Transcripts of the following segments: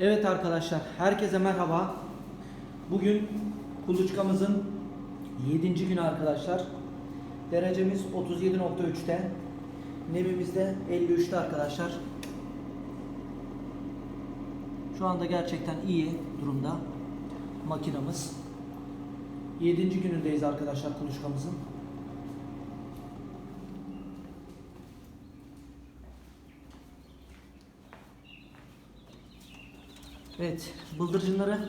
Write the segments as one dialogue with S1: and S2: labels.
S1: Evet arkadaşlar, herkese merhaba. Bugün kuluçkamızın 7. günü arkadaşlar. Derecemiz 37.3'te. Nemimiz de 53'te arkadaşlar. Şu anda gerçekten iyi durumda makinamız. 7. günündeyiz arkadaşlar kuluçkamızın. Evet, bıldırcınları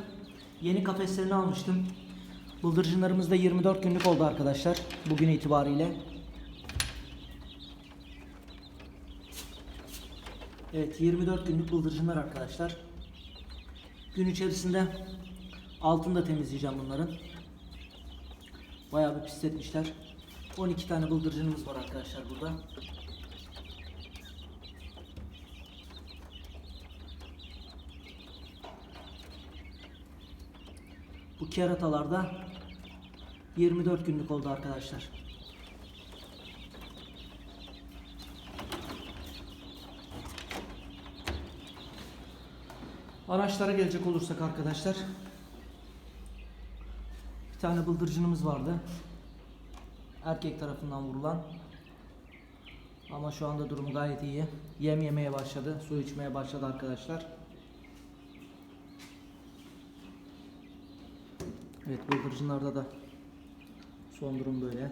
S1: yeni kafeslerini almıştım. Bıldırcınlarımız da 24 günlük oldu arkadaşlar bugün itibariyle. Evet, 24 günlük bıldırcınlar arkadaşlar. Gün içerisinde altını da temizleyeceğim bunların. Bayağı bir pisletmişler. 12 tane bıldırcınımız var arkadaşlar burada. Bu keratalarda 24 günlük oldu arkadaşlar. Araçlara gelecek olursak arkadaşlar bir tane bıldırcınımız vardı. Erkek tarafından vurulan. Ama şu anda durum gayet iyi. Yem yemeye başladı, su içmeye başladı arkadaşlar. Evet bıldırcınlarda da son durum böyle.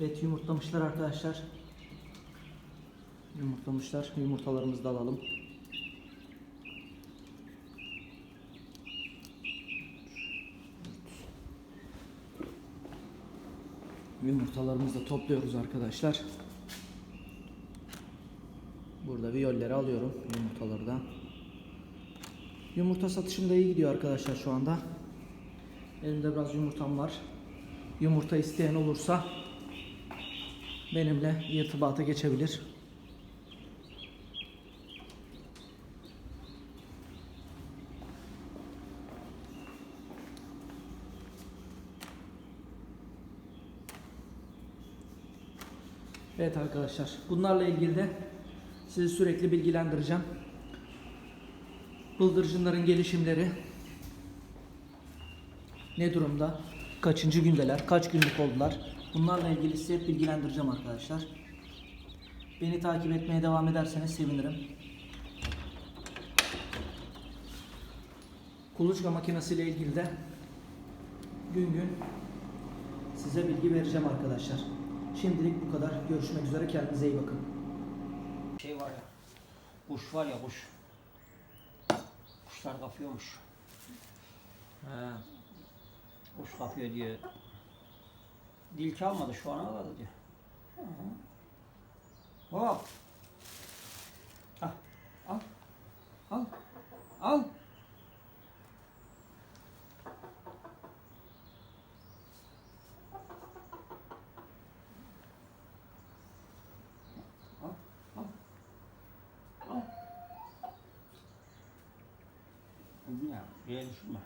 S1: Evet yumurtlamışlar arkadaşlar. Yumurtlamışlar. Yumurtalarımızı da alalım. Yumurtalarımızı da topluyoruz arkadaşlar. Burada viyolleri alıyorum yumurtaları da. Yumurta satışım da iyi gidiyor arkadaşlar şu anda. Elimde biraz yumurtam var. Yumurta isteyen olursa benimle irtibata geçebilir. Evet arkadaşlar bunlarla ilgili de sizi sürekli bilgilendireceğim. Bıldırcınların gelişimleri ne durumda? Kaçıncı gündeler? Kaç günlük oldular? Bunlarla ilgili sizi hep bilgilendireceğim arkadaşlar. Beni takip etmeye devam ederseniz sevinirim. Kuluçka makinesiyle ilgili de gün gün size bilgi vereceğim arkadaşlar. Şimdilik bu kadar. Görüşmek üzere. Kendinize iyi bakın.
S2: Şey var ya, kuş var ya kuş. Kuşlar kapıyormuş. He. Kuş kapıyor diyor. Dil çalmadı şu ana kadar diyor. Hop. Al. Al. Al. Al. Al. Al. Ya, buraya düşürme.